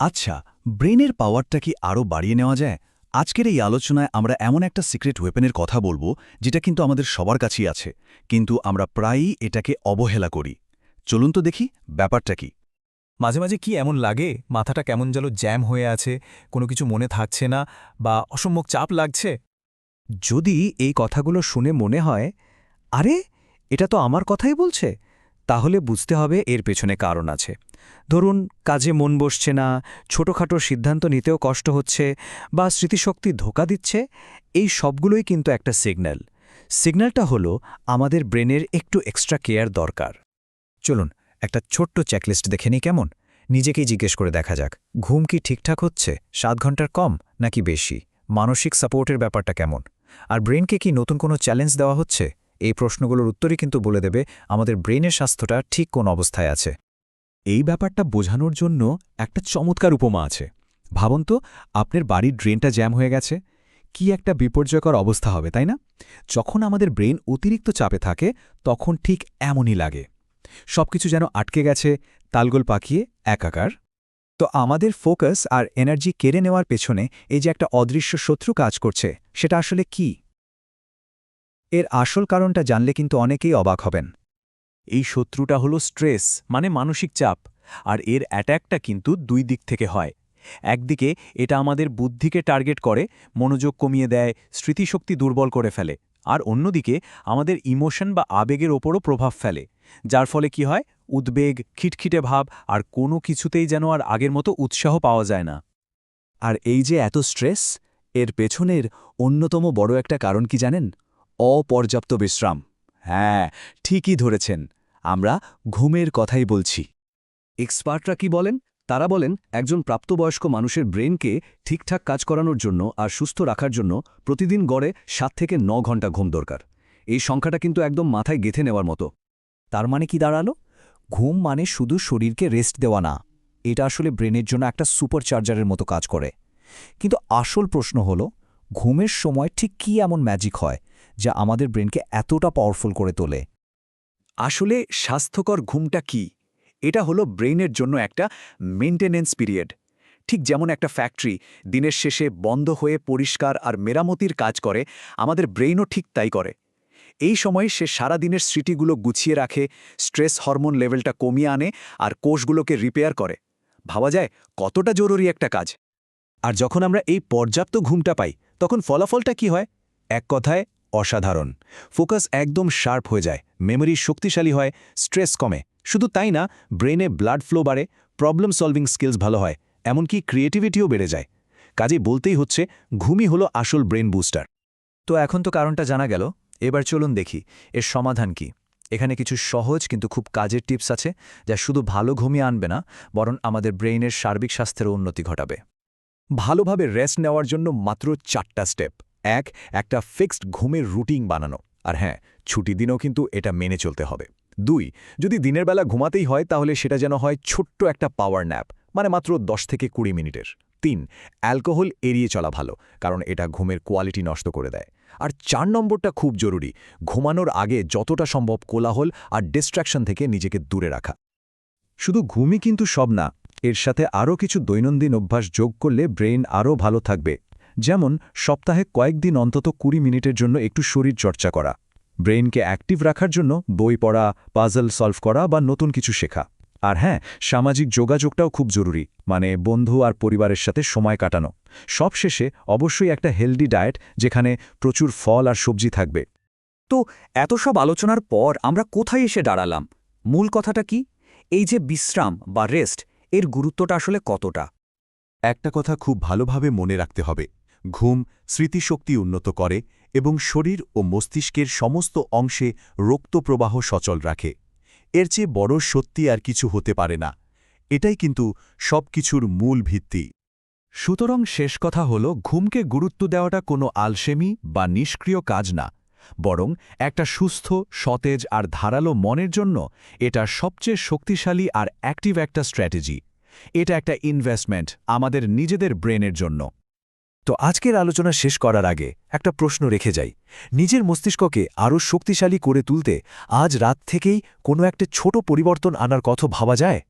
আচ্ছা ব্রেনের পাওয়ারটা কি আরও বাড়িয়ে নেওয়া যায়? আজকের এই আলোচনায় আমরা এমন একটা সিক্রেট ওয়েপেনের কথা বলব, যেটা কিন্তু আমাদের সবার কাছেই আছে, কিন্তু আমরা প্রায়ই এটাকে অবহেলা করি। চলুন তো দেখি ব্যাপারটা কি। মাঝে মাঝে কি এমন লাগে? মাথাটা কেমন যেন জ্যাম হয়ে আছে, কোনো কিছু মনে থাকছে না, বা অসম্যক চাপ লাগছে? যদি এই কথাগুলো শুনে মনে হয়, আরে, এটা তো আমার কথাই বলছে। তাহলে বুঝতে হবে এর পেছনে কারণ আছে। ধরুন, কাজে মন বসছে না, ছোটখাটো সিদ্ধান্ত নিতেও কষ্ট হচ্ছে বা স্মৃতিশক্তি ধোকা দিচ্ছে, এই সবগুলোই কিন্তু একটা সিগন্যাল। সিগন্যালটা হলো আমাদের ব্রেনের একটু এক্সট্রা কেয়ার দরকার। চলুন, একটা ছোট্ট চেকলিস্ট দেখে নিই কেমন। নিজেকেই জিজ্ঞেস করে দেখা যাক, ঘুম কি ঠিকঠাক হচ্ছে, সাত ঘণ্টার কম, নাকি বেশি? মানসিক সাপোর্টের ব্যাপারটা কেমন? আর ব্রেনকে কি নতুন কোনো চ্যালেঞ্জ দেওয়া হচ্ছে? এই প্রশ্নগুলোর উত্তরই কিন্তু বলে দেবে আমাদের ব্রেনের স্বাস্থ্যটা ঠিক কোন অবস্থায় আছে। এই ব্যাপারটা বোঝানোর জন্য একটা চমৎকার উপমা আছে। ভাবুন তো, আপনার বাড়ির ড্রেনটা জ্যাম হয়ে গেছে। কি একটা বিপর্যয়কর অবস্থা হবে, তাই না? যখন আমাদের ব্রেন অতিরিক্ত চাপে থাকে, তখন ঠিক এমনই লাগে। সবকিছু যেন আটকে গেছে, তালগোল পাকিয়ে, একাকার। তো আমাদের ফোকাস আর এনার্জি কেড়ে নেওয়ার পেছনে এই যে একটা অদৃশ্য শত্রু কাজ করছে, সেটা আসলে কি? এর আসল কারণটা জানলে কিন্তু অনেকেই অবাক হবেন। এই শত্রুটা হলো স্ট্রেস মানে মানসিক চাপ, আর এর অ্যাট্যাকটা কিন্তু দুই দিক থেকে হয়। একদিকে এটা আমাদের বুদ্ধিকে টার্গেট করে, মনোযোগ কমিয়ে দেয়, স্মৃতিশক্তি দুর্বল করে ফেলে, আর অন্যদিকে আমাদের ইমোশন বা আবেগের ওপরও প্রভাব ফেলে, যার ফলে কি হয়? উদ্বেগ, খিটখিটে ভাব, আর কোনো কিছুতেই যেন আর আগের মতো উৎসাহ পাওয়া যায় না। আর এই যে এত স্ট্রেস, এর পেছনের অন্যতম বড় একটা কারণ কি জানেন? অপর্যাপ্ত বিশ্রাম। হ্যাঁ ঠিকই ধরেছেন। আমরা ঘুমের কথাই বলছি। এক্সপার্টরা কি বলেন? তারা বলেন, একজন প্রাপ্তবয়স্ক মানুষের ব্রেনকে ঠিকঠাক কাজ করানোর জন্য আর সুস্থ রাখার জন্য প্রতিদিন গড়ে সাত থেকে ন ঘণ্টা ঘুম দরকার। এই সংখ্যাটা কিন্তু একদম মাথায় গেথে নেওয়ার মতো। তার মানে কি দাঁড়াল? ঘুম মানে শুধু শরীরকে রেস্ট দেওয়া না। এটা আসলে ব্রেনের জন্য একটা সুপারচার্জারের মতো কাজ করে। কিন্তু আসল প্রশ্ন হল ঘুমের সময় ঠিক কি এমন ম্যাজিক হয় যা আমাদের ব্রেনকে এতটা পাওয়ারফুল করে তোলে? আসলে স্বাস্থ্যকর ঘুমটা কি? এটা হলো ব্রেইনের জন্য একটা মেনটেনেন্স পিরিয়ড ঠিক যেমন একটা ফ্যাক্টরি দিনের শেষে বন্ধ হয়ে পরিষ্কার আর মেরামতির কাজ করে, আমাদের ব্রেইনও ঠিক তাই করে। এই সময় সে সারা দিনের স্মৃতিগুলো গুছিয়ে রাখে স্ট্রেস হরমোন লেভেলটা কমিয়ে আনে আর কোষগুলোকে রিপেয়ার করে। ভাবা যায় কতটা জরুরি একটা কাজ। আর যখন আমরা এই পর্যাপ্ত ঘুমটা পাই, তখন ফলাফলটা কি হয়? এক কথায়, অসাধারণ। ফোকাস একদম শার্প হয়ে যায়, মেমোরি শক্তিশালী হয়, স্ট্রেস কমে। শুধু তাই না ব্রেনে ব্লাড ফ্লো বাড়ে, প্রবলেম সলভিং স্কিলস ভালো হয়, এমনকি ক্রিয়েটিভিটিও বেড়ে যায়। কাজে বলতেই হচ্ছে, ঘুমই হলো আসল ব্রেন বুস্টার। তো এখন তো কারণটা জানা গেল, এবার চলুন দেখি, এর সমাধান কি? এখানে কিছু সহজ কিন্তু খুব কাজের টিপস আছে, যা শুধু ভালো ঘুমিয়ে আনবে না, বরং আমাদের ব্রেইনের সার্বিক স্বাস্থ্যেরও উন্নতি ঘটাবে। ভালোভাবে রেস্ট নেওয়ার জন্য মাত্র চারটা স্টেপ এক, একটা ফিক্সড ঘুমের রুটিন বানানো। আর হ্যাঁ ছুটি দিনেও কিন্তু এটা মেনে চলতে হবে। দুই, যদি দিনের বেলা ঘুমাতেই হয়, তাহলে সেটা যেন হয় ছোট্ট একটা পাওয়ার ন্যাপ মানে মাত্র দশ থেকে কুড়ি মিনিটের। তিন অ্যালকোহল এড়িয়ে চলা ভালো, কারণ এটা ঘুমের কোয়ালিটি নষ্ট করে দেয়। আর চার নম্বরটা খুব জরুরি, ঘুমানোর আগে যতটা সম্ভব কোলাহল আর ডিস্ট্র্যাকশন থেকে নিজেকে দূরে রাখা। শুধু ঘুমই কিন্তু সব না এর সাথে আরও কিছু দৈনন্দিন অভ্যাস যোগ করলে ব্রেন আরও ভালো থাকবে। যেমন, সপ্তাহে কয়েকদিন অন্তত কুড়ি মিনিটের জন্য একটু শরীর চর্চা করা। ব্রেইনকে অ্যাক্টিভ রাখার জন্য বই পড়া, পাজল সলভ করা বা নতুন কিছু শেখা। আর হ্যাঁ সামাজিক যোগাযোগটাও খুব জরুরি মানে বন্ধু আর পরিবারের সাথে সময় কাটানো। সব শেষে অবশ্যই একটা হেলদি ডায়েট, যেখানে প্রচুর ফল আর সবজি থাকবে। তো, এত সব আলোচনার পর আমরা কোথায় এসে দাঁড়ালাম? মূল কথাটা কি? এই যে বিশ্রাম বা রেস্ট এর গুরুত্বটা আসলে কতটা? একটা কথা খুব ভালোভাবে মনে রাখতে হবে। ঘুম স্মৃতিশক্তি উন্নত করে এবং শরীর ও মস্তিষ্কের সমস্ত অংশে রক্তপ্রবাহ সচল রাখে। এর চেয়ে বড় সত্যি আর কিছু হতে পারে না। এটাই কিন্তু সবকিছুর মূল ভিত্তি। সুতরাং শেষ কথা হল, ঘুমকে গুরুত্ব দেওয়াটা কোনো আলসেমি বা নিষ্ক্রিয় কাজ না। বরং একটা সুস্থ, সতেজ আর ধারালো মনের জন্য এটা সবচেয়ে শক্তিশালী আর অ্যাক্টিভ একটা স্ট্র্যাটেজি এটা একটা ইনভেস্টমেন্ট আমাদের নিজেদের ব্রেনের জন্য। তো আজকের আলোচনা শেষ করার আগে একটা প্রশ্ন রেখে যাই। নিজের মস্তিষ্ককে আরও শক্তিশালী করে তুলতে আজ রাত থেকেই কোনো একটা ছোট পরিবর্তন আনার কথা ভাবা যায়?